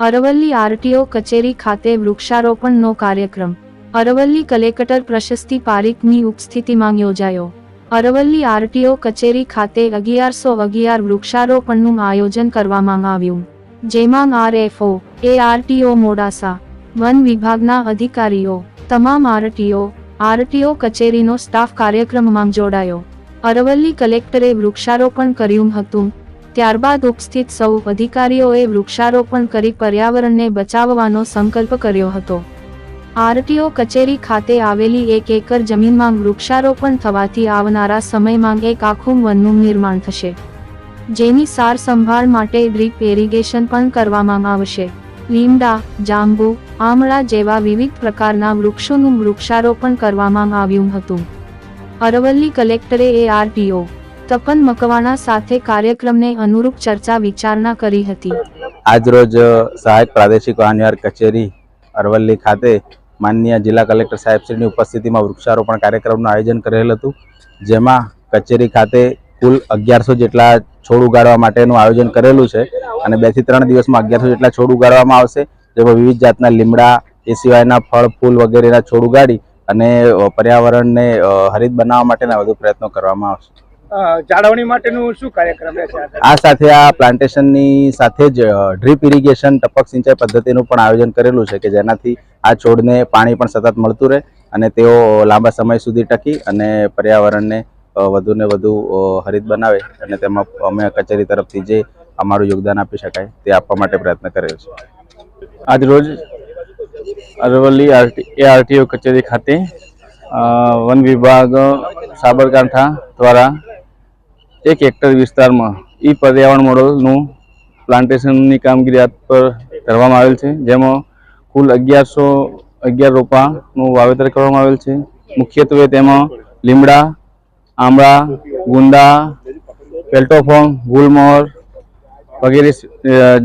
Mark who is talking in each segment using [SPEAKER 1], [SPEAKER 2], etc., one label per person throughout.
[SPEAKER 1] Aravalli RTO કચેરી ખાતે વૃક્ષારોપણનો કાર્યક્રમ. અરવલ્લી કલેક્ટર પ્રશસ્તિ પારીખની ઉપસ્થિતિમાં યોજાયો. અરવલ્લી આરટીઓ કચેરી ખાતે અગિયારસો અગિયાર વૃક્ષારોપણનું આયોજન કરવામાં આવ્યું. જેમાં આરએફઓ, એઆરટીઓ મોડાસા, વન વિભાગના અધિકારીઓ, તમામ આરટીઓ આરટીઓ કચેરીનો સ્ટાફ કાર્યક્રમમાં જોડાયો. અરવલ્લી કલેક્ટરે વૃક્ષારોપણ કર્યું હતું. ત્યારબાદ ઉપસ્થિત સૌ અધિકારીઓએ વૃક્ષારોપણ કરી પર્યાવરણને બચાવવાનો સંકલ્પ કર્યો હતો. આરટીઓ કચેરી ખાતે આવેલી એક એકર જમીનમાં વૃક્ષારોપણ થવાથી આવનારા સમયમાં એક આખું વનનું નિર્માણ થશે. જેની સાર સંભાળ માટે ડ્રીપ એરિગેશન પણ કરવામાં આવશે. લીમડા, જાંબુ, આમળા જેવા વિવિધ પ્રકારના વૃક્ષોનું વૃક્ષારોપણ કરવામાં આવ્યું હતું. અરવલ્લી કલેક્ટરે એ આરટીઓ તપન મકવાણા સાથે કાર્યક્રમને અનુરૂપ ચર્ચા વિચારણા કરી હતી.
[SPEAKER 2] આજરોજ સહાયક પ્રાદેશિક વાહનવ્યવહાર કચેરી અરવલ્લી ખાતે માનનીય જિલ્લા કલેક્ટર સાહેબશ્રીની ઉપસ્થિતિમાં વૃક્ષારોપણ કાર્યક્રમનું આયોજન કરેલ હતું. જેમાં કચેરી ખાતે કુલ અગિયારસો જેટલા છોડ ઉગાડવા માટેનું આયોજન કરેલું છે અને બેથી ત્રણ દિવસમાં અગિયારસો જેટલા છોડ ઉગાડવામાં આવશે. જેમાં વિવિધ જાતના લીમડા એ સિવાયના ફળ, ફૂલ વગેરેના છોડ ઉગાડી અને પર્યાવરણને હરિત બનાવવા માટેના વધુ પ્રયત્નો કરવામાં આવશે.
[SPEAKER 3] જાળવણી માટેનું શું કાર્યક્રમ રહેશે આ?
[SPEAKER 2] સાથે આ પ્લાન્ટેશનની સાથે જ ડ્રીપ ઇરિગેશન ટપક સિંચાઈ પદ્ધતિનું પણ આયોજન કરેલું છે કે જેનાથી આ છોડને પાણી પણ સતત મળતું રહે અને તેઓ લાંબા સમય સુધી ટકી અને પર્યાવરણને વધુને વધુ હરિત બનાવે અને તેમાં અમે કચેરી તરફથી જે અમારું યોગદાન આપી શકાય તે આપવા માટે પ્રયત્ન કરેલ છે
[SPEAKER 4] આજરોજ અરવલ્લી આરટી આરટીઓ કચેરી ખાતે વન વિભાગ સાબરકાંઠા દ્વારા એક હેક્ટર વિસ્તારમાં ઈ પર્યાવરણ મોડલનું પ્લાન્ટેશનની કામગીરી હાથ પર કરવામાં આવેલ છે. જેમાં કુલ અગિયારસો અગિયાર રોપાનું વાવેતર કરવામાં આવેલ છે. મુખ્યત્વે તેમાં લીમડા આંબળા ગુંદા, પેલ્ટોફોર્મ, ગુલમોહર વગેરે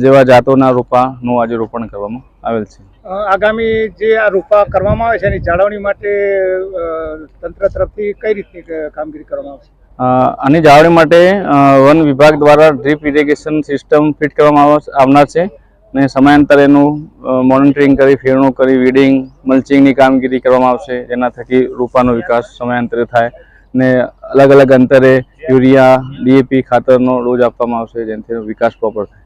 [SPEAKER 4] જેવા જાતોના રોપાનું આજે રોપણ કરવામાં આવેલ છે.
[SPEAKER 3] આગામી જે આ રોપા કરવામાં આવે છે એની જાળવણી માટે તંત્ર તરફથી કઈ રીતની કામગીરી કરવામાં આવશે?
[SPEAKER 4] આની જાળવણી માટે વન વિભાગ દ્વારા ડ્રીપ ઇરિગેશન સિસ્ટમ ફિટ કરવામાં આવ- આવનાર છે. અને સમયાંતરે એનું મોનિટરિંગ કરી ફેરણું કરી, વીડિંગ, મલ્ચિંગની કામગીરી કરવામાં આવશે, જેના થકી રોપાનો વિકાસ સમયાંતરે થાય. ને અલગ અલગ અંતરે યુરિયા, ડીએપી ખાતરનો ડોઝ આપવામાં આવશે, જેનાથી વિકાસ પ્રોપર થાય.